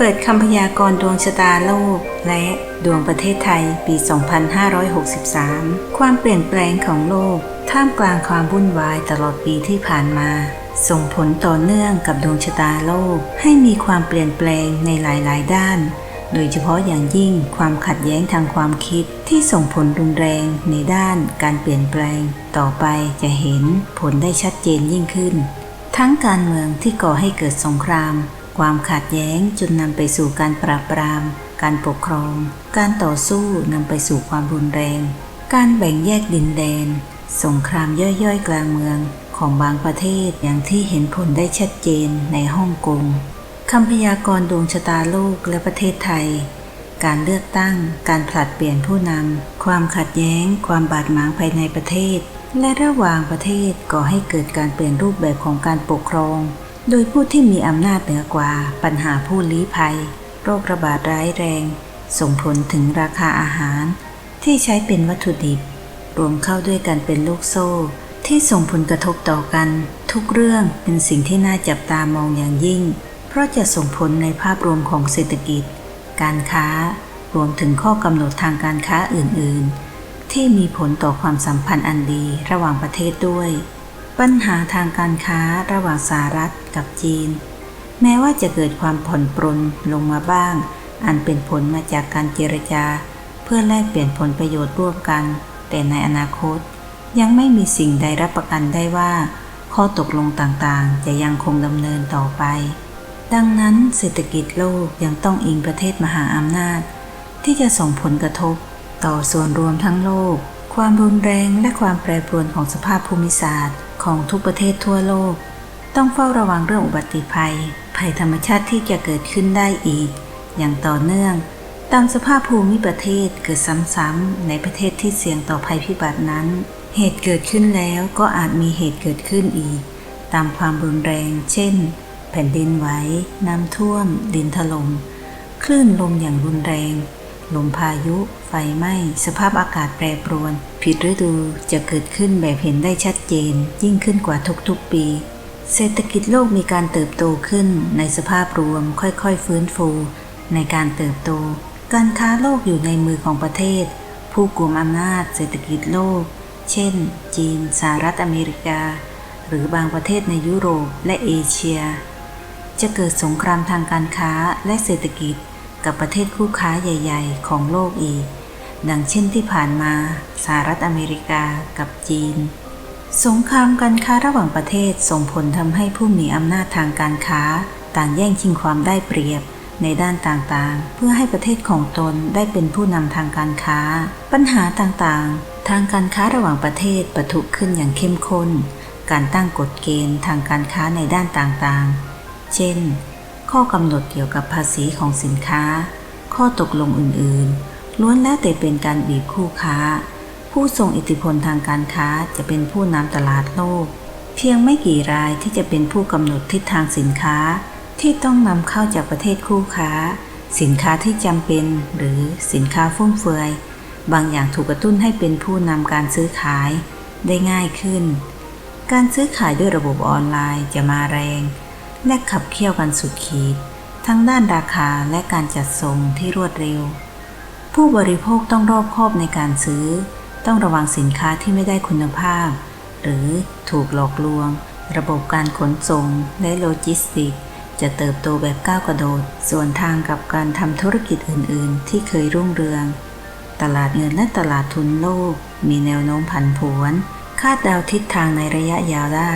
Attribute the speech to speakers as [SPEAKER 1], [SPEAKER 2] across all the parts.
[SPEAKER 1] เปิดคำพยากรณ์ดวงชะตาโลก และดวงประเทศไทยปี 2563 ความเปลี่ยนแปลงของโลก ท่ามกลางความวุ่นวายตลอดปีที่ผ่านมา ส่งผลต่อเนื่องกับดวงชะตาโลก ให้มีความเปลี่ยนแปลงในหลาย ๆ ด้าน โดยเฉพาะอย่างยิ่งความขัดแย้งทางความคิดที่ส่งผลรุนแรงในด้านการเปลี่ยนแปลง ต่อไปจะเห็นผลได้ชัดเจนยิ่งขึ้น ทั้งการเมืองที่ก่อให้เกิดสงคราม ความขัดแย้งจนนำไปสู่การปราบปราม การปกครอง การต่อสู้นำไปสู่ความรุนแรง การแบ่งแยกดินแดน สงครามย่อยๆ กลางเมืองของบางประเทศอย่างที่เห็นผลได้ชัดเจนในฮ่องกงคำพยากรณ์ดวงชะตาโลกและประเทศไทย การเลือกตั้ง การผลัดเปลี่ยนผู้นำ ความขัดแย้ง ความบาดหมางภายในประเทศ และระหว่างประเทศก่อให้เกิดการเปลี่ยนรูปแบบของการปกครอง โดยผู้ที่มีอำนาจเหนือกว่าปัญหาผู้ลี้ภัย โรคระบาดร้ายแรง ส่งผลถึงราคาอาหาร ที่ใช้เป็นวัตถุดิบ รวมเข้าด้วยกันเป็นลูกโซ่ ที่ส่งผลกระทบต่อกัน ทุกเรื่องเป็นสิ่งที่น่าจับตามองอย่างยิ่ง เพราะจะส่งผลในภาพรวมของเศรษฐกิจ การค้ารวมถึงข้อกำหนดทางการค้าอื่น ๆ ที่มีผลต่อความสัมพันธ์อันดีระหว่างประเทศด้วย ปัญหาทางการค้าระหว่างสหรัฐ กับจีน แม้ว่าจะเกิดความผ่อนปรนลงมาบ้าง อันเป็นผลมาจากการเจรจา เพื่อแลกเปลี่ยนผลประโยชน์ร่วมกัน แต่ในอนาคต ยังไม่มีสิ่งใดรับประกันได้ว่า ข้อตกลงต่างๆ จะยังคงดำเนินต่อไป ดังนั้นเศรษฐกิจโลกยังต้องอิงประเทศมหาอำนาจ ที่จะส่งผลกระทบ ต่อส่วนรวมทั้งโลก ความรุนแรงและความแปรปรวนของสภาพภูมิศาสตร์ของทุกประเทศทั่วโลก ต้องเฝ้าระวังเรื่องอุบัติภัย ภัยธรรมชาติที่จะเกิดขึ้นได้อีก อย่างต่อเนื่อง ตามสภาพภูมิประเทศเกิดซ้ำๆในประเทศที่เสี่ยงต่อภัยพิบัตินั้น เหตุเกิดขึ้นแล้วก็อาจมีเหตุเกิดขึ้นอีก ตามความรุนแรง เช่น แผ่นดินไหว น้ำท่วม ดินถลม่มคลื่นลมอย่างรุนแรง ลมพายุ ไฟไหม้ สภาพอากาศแปรปรวน ผิดฤดูจะเกิดขึ้นแบบเห็นได้ชัดเจน ยิ่งขึ้นกว่าทุกๆปี เศรษฐกิจโลกมีการเติบโตขึ้นในสภาพรวมค่อยๆ ฟื้นฟู ในการเติบโต การค้าโลกอยู่ในมือของประเทศ ผู้กลุ่มอำนาจเศรษฐกิจโลก เช่น จีนสหรัฐอเมริกา หรือบางประเทศในยุโรปและเอเชีย จะเกิดสงครามทางการค้าและเศรษฐกิจกับประเทศคู่ค้าใหญ่ ๆ ของโลกอีก ดังเช่นที่ผ่านมาสหรัฐอเมริกากับจีน สงครามการค้าระหว่างประเทศส่งผลทำให้ผู้มีอำนาจทางการค้า ต่างแย่งชิงความได้เปรียบในด้านต่างๆ เพื่อให้ประเทศของตนได้เป็นผู้นำทางการค้า ปัญหาต่างๆ ทางการค้าระหว่างประเทศปะทุขึ้นอย่างเข้มข้น การตั้งกฎเกณฑ์ทางการค้าในด้านต่างๆ เช่น ข้อกำหนดเกี่ยวกับภาษีของสินค้า ข้อตกลงอื่นๆ ล้วนแล้วแต่เป็นการบีบคู่ค้า ผู้ทรงอิทธิพลทางการค้าจะเป็นผู้นำตลาดโลก เพียงไม่กี่รายที่จะเป็นผู้กำหนดทิศทางสินค้าที่ต้องนำเข้าจากประเทศคู่ค้า สินค้าที่จำเป็นหรือสินค้าฟุ่มเฟือย บางอย่างถูกกระตุ้นให้เป็นผู้นำการซื้อขายได้ง่ายขึ้น การซื้อขายด้วยระบบออนไลน์จะมาแรง และขับเคี่ยวกันสุดขีด ทั้งด้านราคาและการจัดส่งที่รวดเร็ว ผู้บริโภคต้องรอบคอบในการซื้อ ต้องระวังสินค้าที่ไม่ได้คุณภาพ หรือถูกหลอกลวง ระบบการขนส่งและโลจิสติกส์จะเติบโตแบบก้าวกระโดด ส่วนทางกับการทำธุรกิจอื่น ๆ ที่เคยรุ่งเรือง ตลาดเงินและตลาดทุนโลก มีแนวโน้มผันผวน คาดเดาทิศทางในระยะยาวได้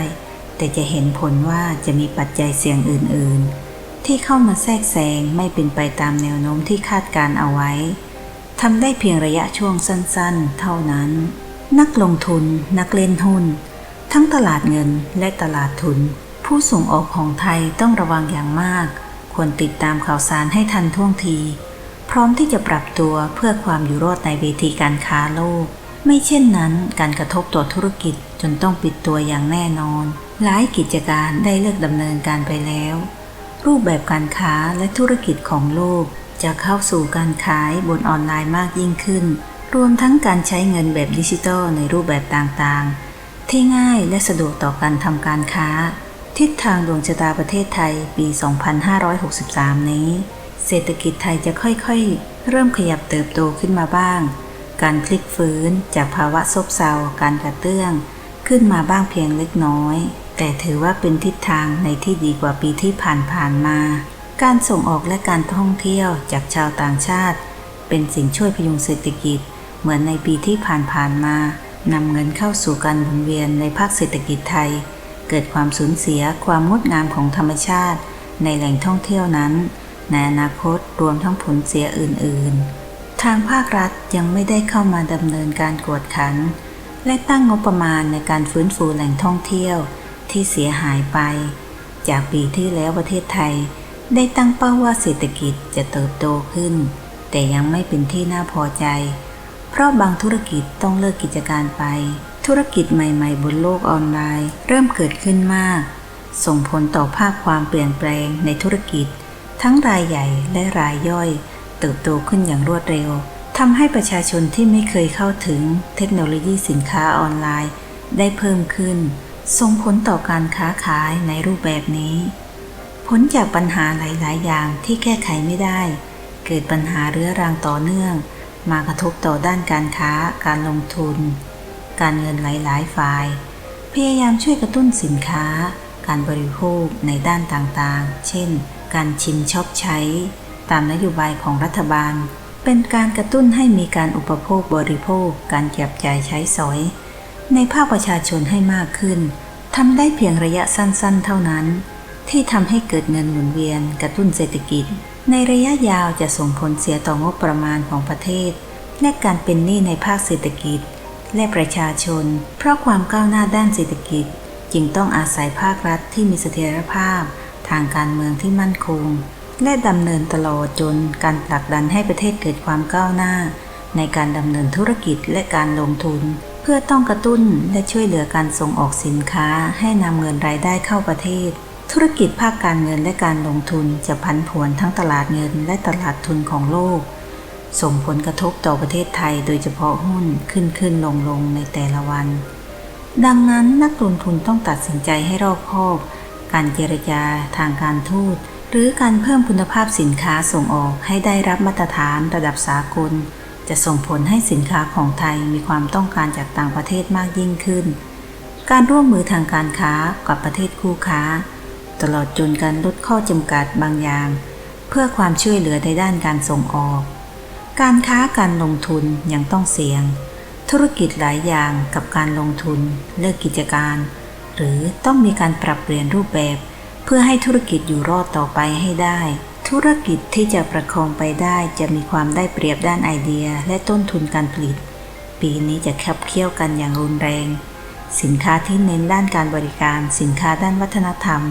[SPEAKER 1] แต่จะเห็นผลว่าจะมีปัจจัยเสี่ยงอื่น ๆ ที่เข้ามาแทรกแซงไม่เป็นไปตามแนวโน้มที่คาดการเอาไว้ ทำได้เพียงระยะช่วงสั้นๆ เท่านั้น นักลงทุน นักเล่นหุ้น ทั้งตลาดเงินและตลาดทุน ผู้ส่งออกของไทยต้องระวังอย่างมาก ควรติดตามข่าวสารให้ทันท่วงที พร้อมที่จะปรับตัวเพื่อความอยู่รอดในเวทีการค้าโลก ไม่เช่นนั้นการกระทบต่อธุรกิจจนต้องปิดตัวอย่างแน่นอน หลายกิจการได้เลิกดำเนินการไปแล้ว รูปแบบการค้าและธุรกิจของโลก จะเข้าสู่การขายบนออนไลน์มากยิ่งขึ้น รวมทั้งการใช้เงินแบบดิจิทัลในรูปแบบต่างๆ ที่ง่ายและสะดวกต่อการทำการค้า ทิศทางดวงชะตาประเทศไทยปี 2563 นี้ เศรษฐกิจไทยจะค่อยๆ เริ่มขยับเติบโตขึ้นมาบ้าง การพลิกฟื้นจากภาวะซบเซาการกระเตื้อง ขึ้นมาบ้างเพียงเล็กน้อย แต่ถือว่าเป็นทิศทางในที่ดีกว่าปีที่ผ่านๆมา การส่งออกและการท่องเที่ยวจากชาวต่างชาติ เป็นสิ่งช่วยพยุงเศรษฐกิจ เหมือนในปีที่ผ่านๆมานำเงินเข้าสู่การหมุนเวียนในภาคเศรษฐกิจไทย เกิดความสูญเสียความงดงามของธรรมชาติ ในแหล่งท่องเที่ยวนั้น ในอนาคตรวมทั้งผลเสียอื่น ๆ ทางภาครัฐยังไม่ได้เข้ามาดำเนินการกวดขัน และตั้งงบประมาณในการฟื้นฟูแหล่งท่องเที่ยวที่เสียหายไป จากปีที่แล้วประเทศไทย ได้ตั้งเป้าว่าเศรษฐกิจจะเติบโตขึ้น แต่ยังไม่เป็นที่น่าพอใจ เพราะบางธุรกิจต้องเลิกกิจการไป ธุรกิจใหม่ๆ บนโลกออนไลน์ เริ่มเกิดขึ้นมาก ส่งผลต่อภาพความเปลี่ยนแปลงในธุรกิจ ทั้งรายใหญ่และรายย่อย เติบโตขึ้นอย่างรวดเร็วทำให้ประชาชนที่ไม่เคยเข้าถึงเทคโนโลยีสินค้าออนไลน์ ได้เพิ่มขึ้น ส่งผลต่อการค้าขายในรูปแบบนี้ ผลจากปัญหาหลาย ๆ อย่างที่แก้ไขไม่ได้ เกิดปัญหาเรื้อรังต่อเนื่อง มากระทบต่อด้านการค้า การลงทุน การเงินหลาย ๆ ฝ่าย พยายามช่วยกระตุ้นสินค้า การบริโภคในด้านต่าง ๆ เช่น การชิมชอบใช้ ตามนโยบายของรัฐบาล เป็นการกระตุ้นให้มีการอุปโภคบริโภค การจับจ่ายใช้สอย ในภาคประชาชนให้มากขึ้นทำได้เพียงระยะสั้น ๆ เท่านั้น ที่ทำให้เกิดเงินหมุนเวียนกระตุ้นเศรษฐกิจ ในระยะยาวจะส่งผลเสียต่องบประมาณของประเทศ และการเป็นหนี้ในภาคเศรษฐกิจ และประชาชน เพราะความก้าวหน้าด้านเศรษฐกิจ จึงต้องอาศัยภาครัฐที่มีเสถียรภาพ ทางการเมืองที่มั่นคง และดำเนินตลอดจนการผลักดันให้ประเทศเกิดความก้าวหน้า ในการดำเนินธุรกิจและการลงทุน เพื่อต้องกระตุ้นและช่วยเหลือการส่งออกสินค้าให้นำเงินรายได้เข้าประเทศ ธุรกิจภาคการเงินและการลงทุนจะพันผวนทั้งตลาดเงินและตลาดทุนของโลก ส่งผลกระทบต่อประเทศไทยโดยเฉพาะหุ้นขึ้นขึ้นลงลงในแต่ละวัน ดังนั้นนักลงทุนต้องตัดสินใจให้รอบคอบ การเจรจาทางการทูต หรือการเพิ่มคุณภาพสินค้าส่งออกให้ได้รับมาตรฐานระดับสากล จะส่งผลให้สินค้าของไทยมีความต้องการจากต่างประเทศมากยิ่งขึ้น การร่วมมือทางการค้ากับประเทศคู่ค้า ตลอดจนการลดข้อจำกัดบางอย่าง เพื่อความช่วยเหลือในด้านการส่งออก การค้าการลงทุนยังต้องเสี่ยง ธุรกิจหลายอย่างกับการลงทุน เลิกกิจการ หรือต้องมีการปรับเปลี่ยนรูปแบบ เพื่อให้ธุรกิจอยู่รอดต่อไปให้ได้ ธุรกิจที่จะประคองไปได้จะมีความได้เปรียบด้านไอเดียและต้นทุนการผลิต ปีนี้จะขับเคี่ยวกันอย่างรุนแรงสินค้าที่เน้นด้านการบริการ สินค้าด้านวัฒนธรรม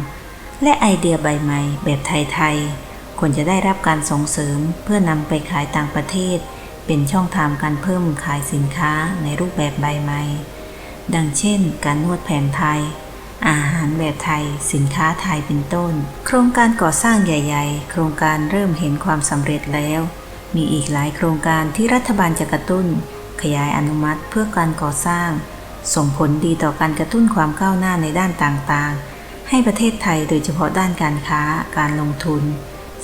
[SPEAKER 1] และไอเดียใบใหม่แบบไทยๆควรจะได้รับการส่งเสริมเพื่อนำไปขายต่างประเทศ เป็นช่องทางการเพิ่มขายสินค้าในรูปแบบใบใหม่ ดังเช่น การนวดแผนไทย อาหารแบบไทย สินค้าไทยเป็นต้น โครงการก่อสร้างใหญ่ ๆ โครงการเริ่มเห็นความสำเร็จแล้ว มีอีกหลายโครงการที่รัฐบาลจะกระตุ้น ขยายอนุมัติเพื่อการก่อสร้าง ส่งผลดีต่อการกระตุ้นความก้าวหน้าในด้านต่างๆ ให้ประเทศไทยโดยเฉพาะด้านการค้า การลงทุน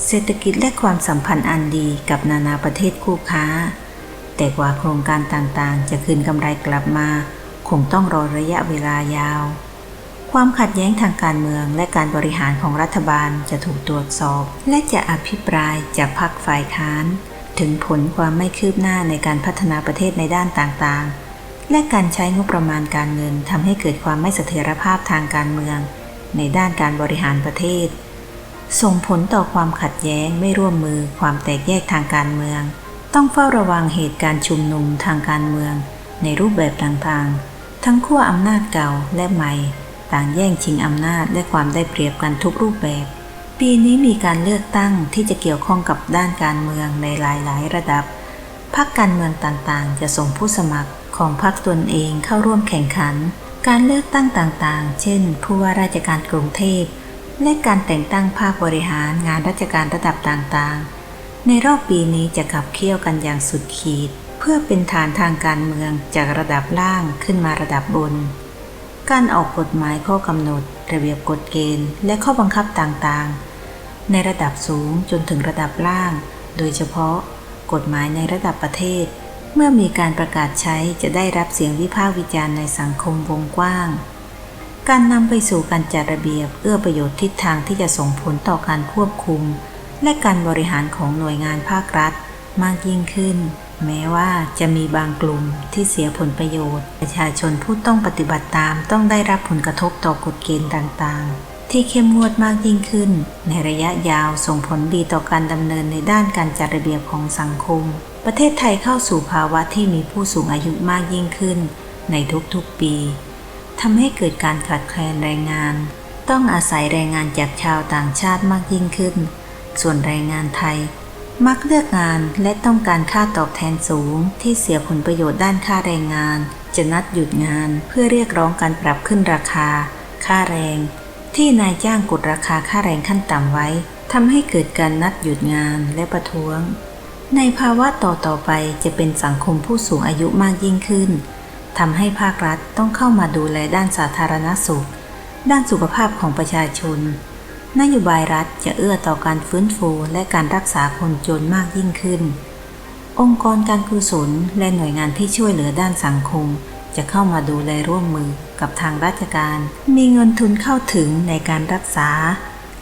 [SPEAKER 1] เศรษฐกิจและความสัมพันธ์อันดีกับนานาประเทศคู่ค้า แต่กว่าโครงการต่างๆ จะคืนกำไรกลับมา คงต้องรอระยะเวลายาว ความขัดแย้งทางการเมืองและการบริหารของรัฐบาลจะถูกตรวจสอบ และจะอภิปรายจากพรรคฝ่ายค้าน ถึงผลความไม่คืบหน้าในการพัฒนาประเทศในด้านต่างๆ และการใช้งบประมาณการเงินทำให้เกิดความไม่เสถียรภาพทางการเมือง ในด้านการบริหารประเทศ ส่งผลต่อความขัดแย้งไม่ร่วมมือความแตกแยกทางการเมือง ต้องเฝ้าระวังเหตุการณ์ชุมนุมทางการเมือง ในรูปแบบต่างๆ ทั้งขั้วอำนาจเก่าและใหม่ ต่างแย่งชิงอำนาจและความได้เปรียบกันทุกรูปแบบ ปีนี้มีการเลือกตั้งที่จะเกี่ยวข้องกับด้านการเมืองในหลายๆ ระดับพรรคการเมืองต่างๆ จะส่งผู้สมัครของพรรคตนเองเข้าร่วมแข่งขัน การเลือกตั้งต่างๆ เช่น ผู้ว่าราชการกรุงเทพ และการแต่งตั้งภาคบริหารงานราชการระดับต่างๆ ในรอบปีนี้จะขับเคี่ยวกันอย่างสุดขีด เพื่อเป็นฐานทางการเมืองจากระดับล่างขึ้นมาระดับบน การออกกฎหมายข้อกำหนด ระเบียบกฎเกณฑ์ และข้อบังคับต่างๆ ในระดับสูงจนถึงระดับล่าง โดยเฉพาะ กฎหมายในระดับประเทศ เมื่อมีการประกาศใช้จะได้รับเสียงวิพากษ์วิจารณ์ในสังคมวงกว้าง การนำไปสู่การจัดระเบียบเอื้อประโยชน์ทิศทางที่จะส่งผลต่อการควบคุม และการบริหารของหน่วยงานภาครัฐมากยิ่งขึ้น แม้ว่าจะมีบางกลุ่มที่เสียผลประโยชน์ ประชาชนผู้ต้องปฏิบัติตามต้องได้รับผลกระทบต่อกฎเกณฑ์ต่างๆ ที่เข้มงวดมากยิ่งขึ้น ในระยะยาวส่งผลดีต่อการดำเนินในด้านการจัดระเบียบของสังคม ประเทศไทยเข้าสู่ภาวะที่มีผู้สูงอายุมากยิ่งขึ้น ในทุกๆปีทำให้เกิดการขาดแคลนแรงงาน ต้องอาศัยแรงงานจากชาวต่างชาติมากยิ่งขึ้น ส่วนแรงงานไทย มักเลือกงานและต้องการค่าตอบแทนสูง ที่เสียผลประโยชน์ด้านค่าแรงงาน จะนัดหยุดงานเพื่อเรียกร้องการปรับขึ้นราคา ค่าแรง ที่นายจ้างกดราคาค่าแรงขั้นต่ำไว้ทำให้เกิดการนัดหยุดงานและประท้วง ในภาวะต่อต่อไปจะเป็นสังคมผู้สูงอายุมากยิ่งขึ้นทำให้ภาครัฐต้องเข้ามาดูแลด้านสาธารณสุข ด้านสุขภาพของประชาชน นโยบายรัฐจะเอื้อต่อการฟื้นฟูและการรักษาคนจนมากยิ่งขึ้น องค์กรการกุศลและหน่วยงานที่ช่วยเหลือด้านสังคม จะเข้ามาดูแลร่วมมือกับทางราชการ มีเงินทุนเข้าถึงในการรักษา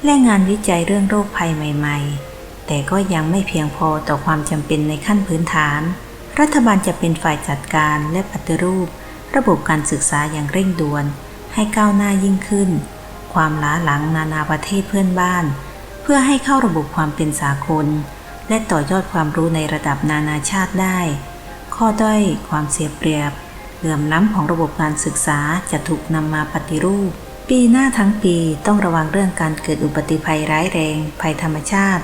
[SPEAKER 1] และงานวิจัยเรื่องโรคภัยใหม่ ๆ แต่ก็ยังไม่เพียงพอต่อความจำเป็นในขั้นพื้นฐาน รัฐบาลจะเป็นฝ่ายจัดการและปฏิรูป ระบบการศึกษาอย่างเร่งด่วน ให้ก้าวหน้ายิ่งขึ้น ความล้าหลังนานาประเทศเพื่อนบ้าน เพื่อให้เข้าระบบความเป็นสากล และต่อยอดความรู้ในระดับนานาชาติได้ ข้อด้อยความเสียเปรียบเหลื่อมล้ำของระบบการศึกษาจะถูกนำมาปฏิรูป ปีหน้าทั้งปีต้องระวังเรื่องการเกิดอุบัติภัยร้ายแรง ภัยธรรมชาติ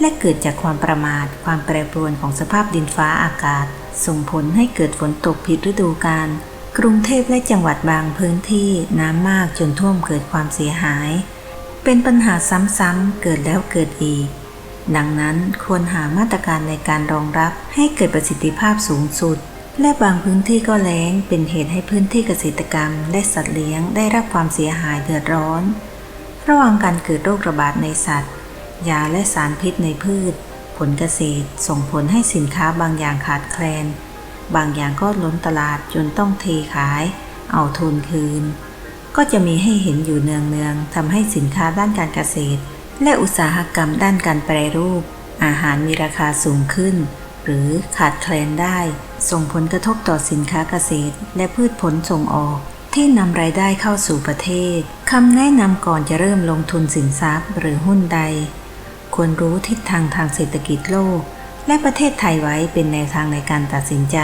[SPEAKER 1] และเกิดจากความประมาท ความแปรปรวนของสภาพดินฟ้าอากาศ ส่งผลให้เกิดฝนตกผิดฤดูกาลกรุงเทพและจังหวัดบางพื้นที่น้ำมากจนท่วมเกิดความเสียหาย เป็นปัญหาซ้ำๆเกิดแล้วเกิดอีก ดังนั้นควรหามาตรการในการรองรับให้เกิดประสิทธิภาพสูงสุด และบางพื้นที่ก็แล้ง เป็นเหตุให้พื้นที่เกษตรกรรม และสัตว์เลี้ยงได้รับความเสียหายเดือดร้อน ระหว่างการเกิดโรคระบาดในสัตว์ ยาและสารพิษในพืช ผลเกษตร ส่งผลให้สินค้าบางอย่างขาดแคลน บางอย่างก็ล้นตลาดจนต้องเทขาย เอาทุนคืน ก็จะมีให้เห็นอยู่เนืองๆทำให้สินค้าด้านการเกษตร และอุตสาหกรรมด้านการแปรรูป อาหารมีราคาสูงขึ้น หรือขาดแคลนได้ ส่งผลกระทบต่อสินค้าเกษตร และพืชผลส่งออกที่นำรายได้เข้าสู่ประเทศ คำแนะนำก่อนจะเริ่มลงทุนสินทรัพย์หรือหุ้นใด ควรรู้ทิศทางทางเศรษฐกิจโลก และประเทศไทยไว้เป็นแนวทางในการตัดสินใจ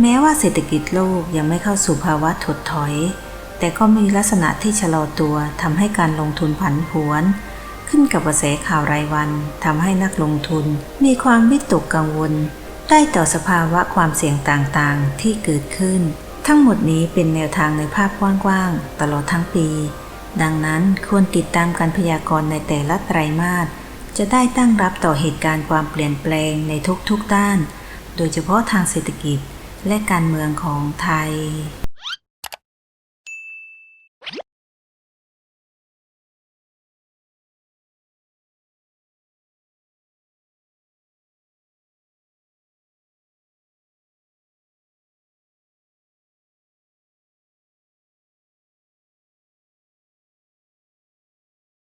[SPEAKER 1] แม้ว่าเศรษฐกิจโลกยังไม่เข้าสู่ภาวะถดถอย แต่ก็มีลักษณะที่ชะลอตัวทำให้การลงทุนผันผวน ขึ้นกับกระแสข่าวรายวันทำให้นักลงทุน มีความวิตกกังวล ได้ต่อสภาวะความเสี่ยงต่างๆ ที่เกิดขึ้น ทั้งหมดนี้เป็นแนวทางในภาพกว้างๆตลอดทั้งปีดังนั้นควรติดตามการพยากรณ์ในแต่ละไตรมาส จะได้ตั้งรับต่อเหตุการณ์ความเปลี่ยนแปลงในทุกๆด้าน โดยเฉพาะทางเศรษฐกิจและการเมืองของไทย